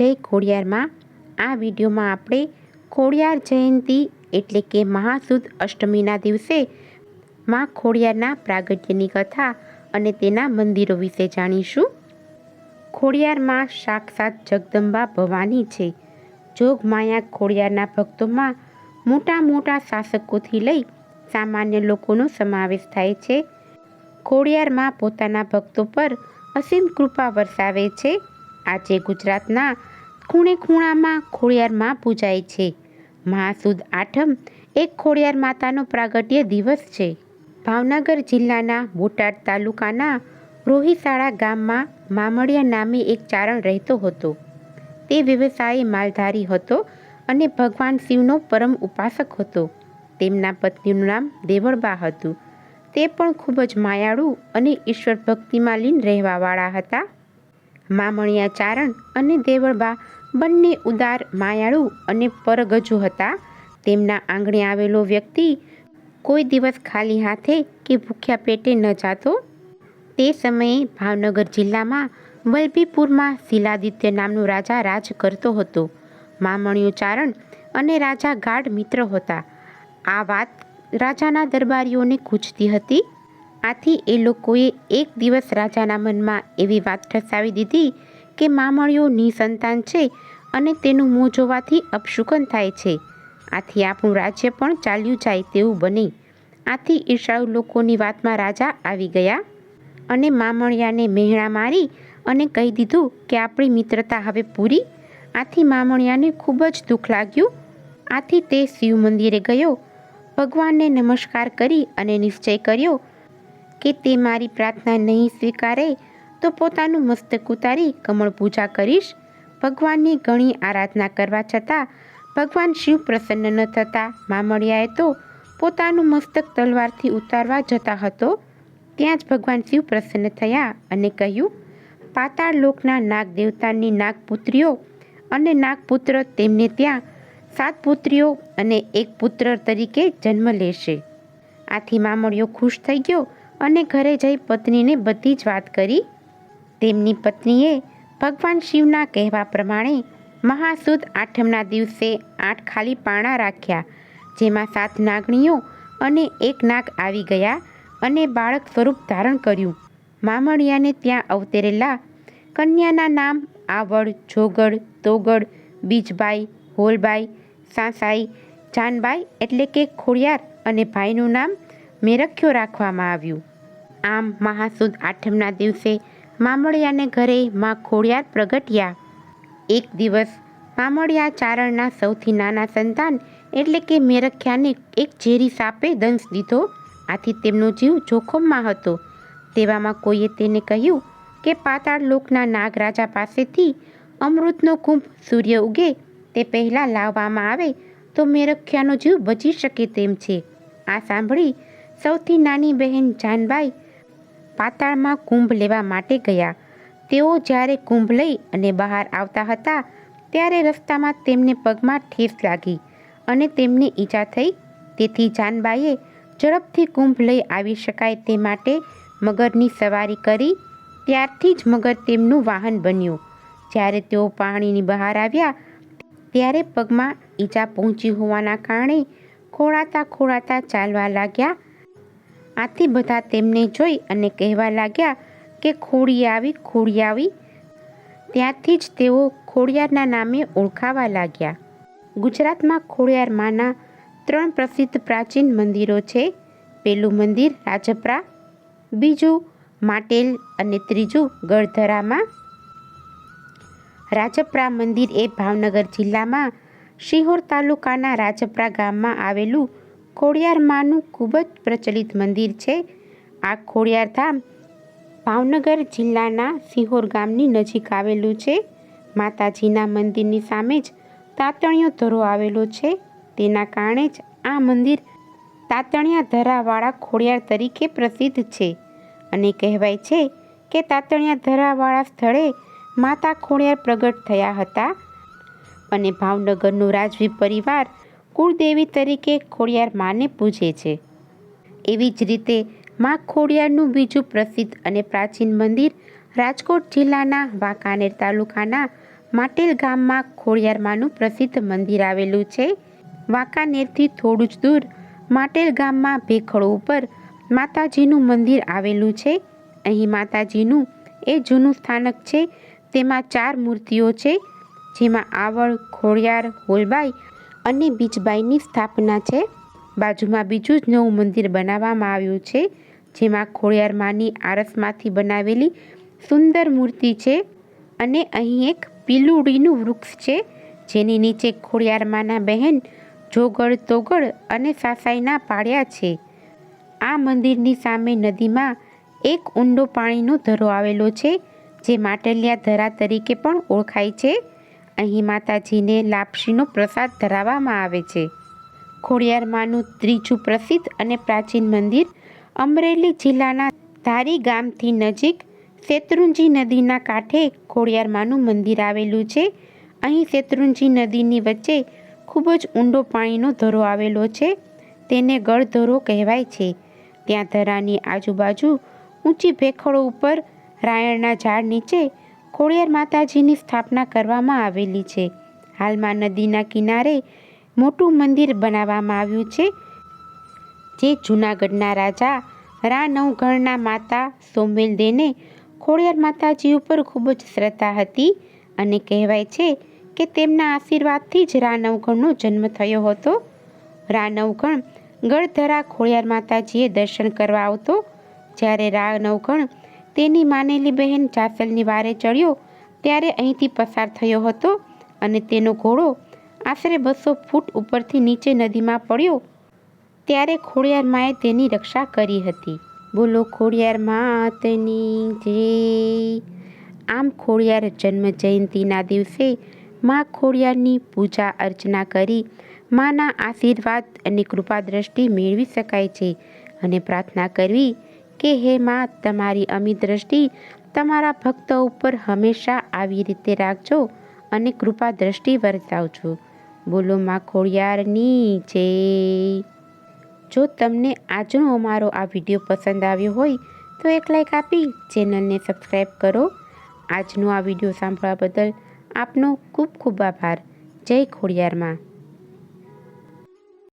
જય ખોડિયારમાં આ વિડીયોમાં આપણે ખોડિયાર જયંતિ એટલે કે મહાસુદ અષ્ટમીના દિવસે માં ખોડિયારના પ્રાગટ્યની કથા અને તેના મંદિરો વિશે જાણીશું. ખોડિયારમાં સાક્ષાત જગદંબા ભવાની છે. જોગમાયા ખોડિયારના ભક્તોમાં મોટા મોટા શાસકોથી લઈ સામાન્ય લોકોનો સમાવેશ થાય છે. ખોડિયારમાં પોતાના ભક્તો પર અસીમ કૃપા વરસાવે છે. આજે ગુજરાતના ખૂણે ખૂણામાં ખોડિયારમાં પૂજાય છે. મહાસુદ આઠમ એક ખોડિયાર માતાનો પ્રાગટ્ય દિવસ છે. ભાવનગર જિલ્લાના બોટાદ તાલુકાના રોહિશાળા ગામમાં મામડિયા નામે એક ચારણ રહેતો હતો. તે વ્યવસાયે માલધારી હતો અને ભગવાન શિવનો પરમ ઉપાસક હતો. તેમના પત્નીનું નામ દેવળબા હતું. તે પણ ખૂબ જ માયાળુ અને ઈશ્વર ભક્તિમાં લીન રહેવાવાળા હતા. મામણિયા ચારણ અને દેવળબા બંને ઉદાર માયાળુ અને પરગજુ હતા. તેમના આંગણે આવેલો વ્યક્તિ કોઈ દિવસ ખાલી હાથે કે ભૂખ્યા પેટે ન જાતો. તે સમયે ભાવનગર જિલ્લામાં વલભીપુરમાં શિલાદિત્ય નામનો રાજા રાજ કરતો હતો. મામણિયું ચારણ અને રાજા ગાઢ મિત્ર હતા. આ વાત રાજાના દરબારીઓને ગૂંચતી હતી. આથી એ લોકોએ એક દિવસ રાજાના મનમાં એવી વાત ઠસાવી દીધી કે મામળીઓ નિસંતાન છે અને તેનું મોં જોવાથી અપશુકન થાય છે. આથી આપણું રાજ્ય પણ ચાલ્યું જાય તેવું બને. આથી ઈર્ષાળુ લોકોની વાતમાં રાજા આવી ગયા અને મામણિયાને મેહણા મારી અને કહી દીધું કે આપણી મિત્રતા હવે પૂરી. આથી મામણિયાને ખૂબ જ દુઃખ લાગ્યું. આથી તે શિવ મંદિરે ગયો. ભગવાનને નમસ્કાર કરી અને નિશ્ચય કર્યો કે તે મારી પ્રાર્થના નહીં સ્વીકારે તો પોતાનું મસ્તક ઉતારી કમળ પૂજા કરીશ. ભગવાનની ઘણી આરાધના કરવા છતાં ભગવાન શિવ પ્રસન્ન ન થતાં મામડિયાએ તો પોતાનું મસ્તક તલવારથી ઉતારવા જતા હતો. ત્યાં જ ભગવાન શિવ પ્રસન્ન થયા અને કહ્યું, પાતાળ લોકના નાગ દેવતાની નાગપુત્રીઓ અને નાગપુત્ર તેમને ત્યાં સાત પુત્રીઓ અને એક પુત્ર તરીકે જન્મ લેશે. આથી મામડિયો ખુશ થઈ ગયો અને ઘરે જઈ પત્નીને બધી જ વાત કરી. તેમની પત્નીએ ભગવાન શિવના કહેવા પ્રમાણે મહાસુદ આઠમના દિવસે આઠ ખાલી પાણા રાખ્યા, જેમાં સાત નાગણીઓ અને એક નાગ આવી ગયા અને બાળક સ્વરૂપ ધારણ કર્યું. મામણિયાને ત્યાં અવતરેલા કન્યાના નામ આવડ, જોગડ, તોગડ, બીજબાઈ, હોલબાઈ, સાસાઈ, જાનબાઈ એટલે કે ખોડિયાર અને ભાઈનું નામ મેરખ્યો રાખવામાં આવ્યું. આમ મહાસુદ આઠમના દિવસે મામડિયાને ઘરે માં ખોડિયાર પ્રગટ્યા. એક દિવસ મામડિયા ચારણના સૌથી નાના સંતાન એટલે કે મેરખ્યાને એક ઝેરી સાપે દંશ દીધો. આથી તેમનો જીવ જોખમમાં હતો. તેવામાં કોઈએ તેને કહ્યું કે પાતાળ લોકના નાગરાજા પાસેથી અમૃતનો કુંભ સૂર્ય ઉગે, તે પહેલાં લાવવામાં આવે તો મેરખ્યાનો જીવ બચી શકે તેમ છે. આ સાંભળી સૌથી નાની બહેન જાનબાઈ પાતાળમાં કુંભ લેવા માટે ગયા. તેઓ જ્યારે કુંભ લઈ અને બહાર આવતા હતા, ત્યારે રસ્તામાં તેમને પગમાં ઠેસ લાગી અને તેમને ઈજા થઈ. તેથી જાનબાઈએ ઝડપથી કુંભ લઈ આવી શકાય તે માટે મગરની સવારી કરી. ત્યારથી જ મગર તેમનું વાહન બન્યું. જ્યારે તેઓ પાણીની બહાર આવ્યા, ત્યારે પગમાં ઈજા પહોંચી હોવાના કારણે ખોળાતા ખોળાતા ચાલવા લાગ્યા. આથી બધા તેમને જોઈ અને કહેવા લાગ્યા કે ખોડી આવી ખોડી આવી. ત્યાંથી જ તેઓ ખોડિયારના નામે ઓળખાવા લાગ્યા. ગુજરાતમાં ખોડિયાર માના ત્રણ પ્રસિદ્ધ પ્રાચીન મંદિરો છે. પહેલું મંદિર રાજપરા, બીજું માટેલ અને ત્રીજું ગળધરામાં રાજપરા મંદિર એ ભાવનગર જિલ્લામાં શિહોર તાલુકાના રાજપરા ગામમાં આવેલું ખોડિયાર માનું ખૂબ જ પ્રચલિત મંદિર છે. આ ખોડિયાર ધામ ભાવનગર જિલ્લાના સિહોર ગામની નજીક આવેલું છે. માતાજીના મંદિરની સામે જ તાતણીયો ધરો આવેલો છે. તેના કારણે જ આ મંદિર તાતણિયા ધરાવાળા ખોડિયાર તરીકે પ્રસિદ્ધ છે અને કહેવાય છે કે તાતણિયા ધરાવાળા સ્થળે માતા ખોડિયાર પ્રગટ થયા હતા અને ભાવનગરનો રાજવી પરિવાર કુળદેવી તરીકે ખોડિયાર માને પૂજે છે. એવી જ રીતે મા ખોડિયારનું બીજું પ્રસિદ્ધ અને પ્રાચીન મંદિર રાજકોટ જિલ્લાના વાંકાનેર તાલુકાના માટેલ ગામમાં ખોડિયાર માનું પ્રસિદ્ધ મંદિર આવેલું છે. વાંકાનેરથી થોડું જ દૂર માટેલ ગામમાં ભેખડો ઉપર માતાજીનું મંદિર આવેલું છે. અહીં માતાજીનું એ જૂનું સ્થાનક છે. તેમાં ચાર મૂર્તિઓ છે. જેમાં આવળ, ખોડિયાર, હોલબાઈ અને બીજબાઈની સ્થાપના છે. બાજુમાં બીજું જ નવું મંદિર બનાવવામાં આવ્યું છે, જેમાં ખોડિયાર માની આરસમાંથી બનાવેલી સુંદર મૂર્તિ છે અને અહીં એક પીલુડીનું વૃક્ષ છે, જેની નીચે ખોડિયાર માના બહેન જોગળ તોગળ અને સાસાઈના પાડ્યા છે. આ મંદિરની સામે નદીમાં એક ઊંડો પાણીનો ધરો આવેલો છે, જે માટલિયા ધરા તરીકે પણ ઓળખાય છે. અહીં માતાજીને લાપસીનો પ્રસાદ ધરાવવામાં આવે છે. ખોડિયાર માનું ત્રીજું પ્રસિદ્ધ અને પ્રાચીન મંદિર અમરેલી જિલ્લાના ધારી ગામથી નજીક શેત્રુંજી નદીના કાંઠે ખોડિયાર માનું મંદિર આવેલું છે. અહીં શેત્રુંજી નદીની વચ્ચે ખૂબ જ ઊંડો પાણીનો ધરો આવેલો છે. તેને ગળધરો કહેવાય છે. ત્યાં ધરાની આજુબાજુ ઊંચી ભેખડો ઉપર રાયણના ઝાડ નીચે ખોડિયાર માતાજીની સ્થાપના કરવામાં આવેલી છે. હાલમાં નદીના કિનારે મોટું મંદિર બનાવવામાં આવ્યું છે, જે જૂનાગઢના રાજા રા નવઘણના માતા સોમેલ દેને ખોડિયાર માતાજી ઉપર ખૂબ જ શ્રદ્ધા હતી અને કહેવાય છે કે તેમના આશીર્વાદથી જ રા નવઘણનો જન્મ થયો હતો. રા નવઘણ ગળધરા ખોડિયાર માતાજીએ દર્શન કરવા આવતો, જ્યારે રા નવઘણ તેની માનેલી બહેન જાસલની વારે ચડ્યો ત્યારે અહીંથી પસાર થયો હતો અને તેનો ઘોડો આશરે બસો ફૂટ ઉપરથી નીચે નદીમાં પડ્યો. ત્યારે ખોડિયાર માએ તેની રક્ષા કરી હતી. બોલો, ખોડિયાર માતની જય. આમ ખોડિયાર જન્મ જયંતિના દિવસે મા ખોડિયારની પૂજા અર્ચના કરી માના આશીર્વાદ અને કૃપા દ્રષ્ટિ મેળવી શકાય છે અને પ્રાર્થના કરવી કે, હે મા, તમારી અમી દ્રષ્ટિ તમારા ભક્તો ઉપર હંમેશા આવી રીતે રાખજો અને કૃપા દ્રષ્ટિ વર્તાવજો. બોલો મા ખોડિયારની જય. જો તમને આજનો અમારો આ વીડિયો પસંદ આવ્યો હોય, તો એક લાઈક આપી, ચેનલને સબસ્ક્રાઈબ કરો. આજનો આ વીડિયો સાંભળવા બદલ આપનો ખૂબ ખૂબ આભાર. જય ખોડિયારમાં